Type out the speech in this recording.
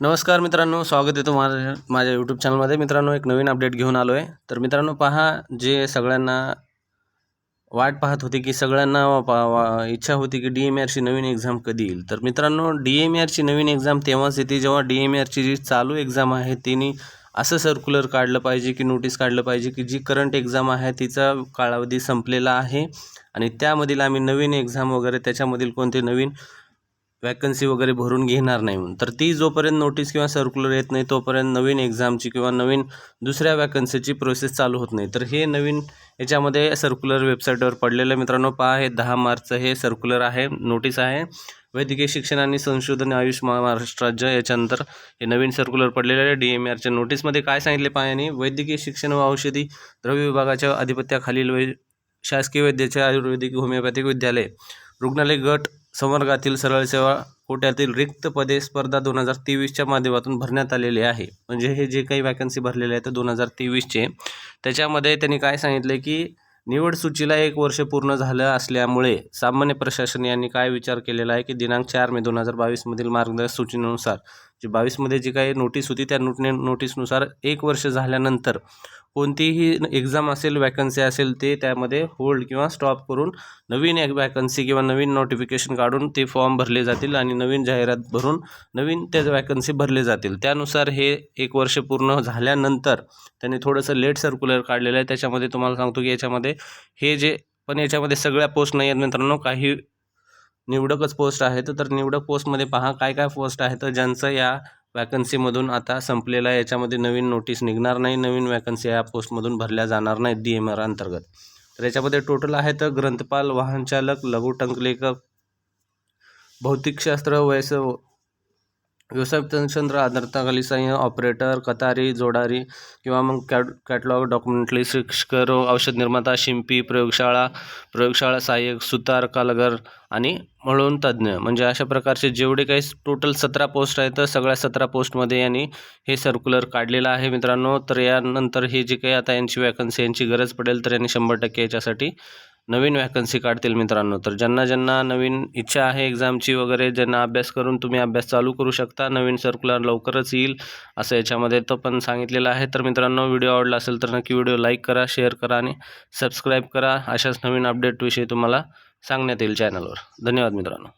नमस्कार मित्रांनो स्वागत आहे तुम्हाला माझ्या यूट्यूब चॅनलमध्ये मित्रांनो एक नवीन अपडेट घेऊन आलो आहे तर मित्रांनो पहा जे सगळ्यांना वाट पाहत होती की सगळ्यांना पा वा इच्छा होती की डी एम आरची नवीन एक्झाम कधी येईल. तर मित्रांनो डी एम आरची नवीन एक्झाम तेव्हाच येते जेव्हा डी एम आरची जी चालू एक्झाम आहे तिने असं सर्क्युलर काढलं पाहिजे की नोटीस काढलं पाहिजे की जी करंट एक्झाम आहे तिचा कालावधी संपलेला आहे. आणि त्यामधील आम्ही नवीन एक्झाम वगैरे त्याच्यामधील कोणते नवीन वॅकन्सी वगैरे भरून घेणार नाही म्हणून. तर ती जोपर्यंत नोटीस किंवा सर्क्युलर येत नाही तोपर्यंत नवीन एक्झामची किंवा नवीन दुसऱ्या वॅकन्सीची प्रोसेस चालू होत नाही. तर हे नवीन याच्यामध्ये सर्क्युलर वेबसाईटवर पडलेलं मित्रांनो पहा हे दहा मार्चचं हे सर्क्युलर आहे नोटीस आहे. वैद्यकीय शिक्षण आणि संशोधन आयुष महाराष्ट्र राज्य याच्यानंतर हे नवीन सर्क्युलर पडलेलं आहे. डी एम आरच्या नोटीसमध्ये काय सांगितले पायाने? वैद्यकीय शिक्षण व औषधी द्रव्य विभागाच्या अधिपत्याखालील वै शासकीय वैद्याचे आयुर्वेदिक होमिओपॅथिक विद्यालय रुग्णालय गट संवर्गातील सरळ सेवा कोट्यातील रिक्त पदे स्पर्धा दोन हजार तेवीसच्या माध्यमातून भरण्यात आलेले आहे. म्हणजे हे जे काही वॅकन्सी भरलेले आहेत दोन हजार तेवीसचे. त्याच्यामध्ये त्यांनी काय सांगितलं की निवड सूचीला एक वर्ष पूर्ण झालं असल्यामुळे सामान्य प्रशासन यांनी काय विचार केलेला आहे की दिनांक चार मे दोन हजार बावीसमधील मार्गदर्शक सूचनेनुसार जी बावीसमध्ये जी काही नोटीस होती त्या नोटने नोटीसनुसार एक वर्ष झाल्यानंतर कोणतीही एक्झाम असेल वॅकन्सी असेल ते त्यामध्ये होल्ड किंवा स्टॉप करून नवीन एक वॅकन्सी किंवा नवीन नोटिफिकेशन काढून ते फॉर्म भरले जातील आणि नवीन जाहिरात भरून नवीन त्या वॅकन्सी भरले जातील. त्यानुसार हे एक वर्ष पूर्ण झाल्यानंतर त्यांनी थोडंसं लेट सर्क्युलर काढलेलं आहे. त्याच्यामध्ये तुम्हाला सांगतो की याच्यामध्ये हे जे पण याच्यामध्ये सगळ्या पोस्ट नाही आहेत मित्रांनो. काही निवडकच पोस्ट आहेत तर निवडक पोस्टमध्ये पहा काय काय पोस्ट आहेत ज्यांचं या वॅकन्सीमधून आता संपलेला आहे याच्यामध्ये नवीन नोटीस निघणार नाही नवीन वॅकन्सी या पोस्टमधून भरल्या जाणार नाहीत डी एम आर अंतर्गत. तर याच्यामध्ये टोटल आहे तर ग्रंथपाल वाहनचालक लघुटंकलेखक भौतिकशास्त्र वयस व्यवसाय तंत्र आधारताखाली सहाय्य ऑपरेटर कतारी जोडारी किंवा मग कॅट कॅटलॉग डॉक्युमेंटली शिक्षक औषध निर्माता शिंपी प्रयोगशाळा प्रयोगशाळा सहाय्यक सुतार कालगर आणि म्हणून तज्ज्ञ. म्हणजे अशा प्रकारचे जेवढे काही टोटल सतरा पोस्ट आहेत तर सगळ्या सतरा पोस्टमध्ये यांनी हे सर्क्युलर काढलेलं आहे मित्रांनो. तर यानंतर हे जे काही आता यांची वॅकन्सी यांची गरज पडेल तर यांनी शंभर टक्के याच्यासाठी नवीन वॅकन्सी काढतील मित्रांनो. तर ज्यांना ज्यांना नवीन इच्छा आहे एक्झामची वगैरे ज्यांना अभ्यास करून तुम्ही अभ्यास चालू करू शकता नवीन सर्क्युलर लवकरच येईल असं याच्यामध्ये तो पण सांगितलेलं आहे. तर मित्रांनो व्हिडिओ आवडला असेल तर नक्की व्हिडिओ लाईक करा शेअर करा आणि सबस्क्राईब करा. अशाच नवीन अपडेटविषयी तुम्हाला सांगण्यात येईल चॅनलवर धन्यवाद मित्रांनो.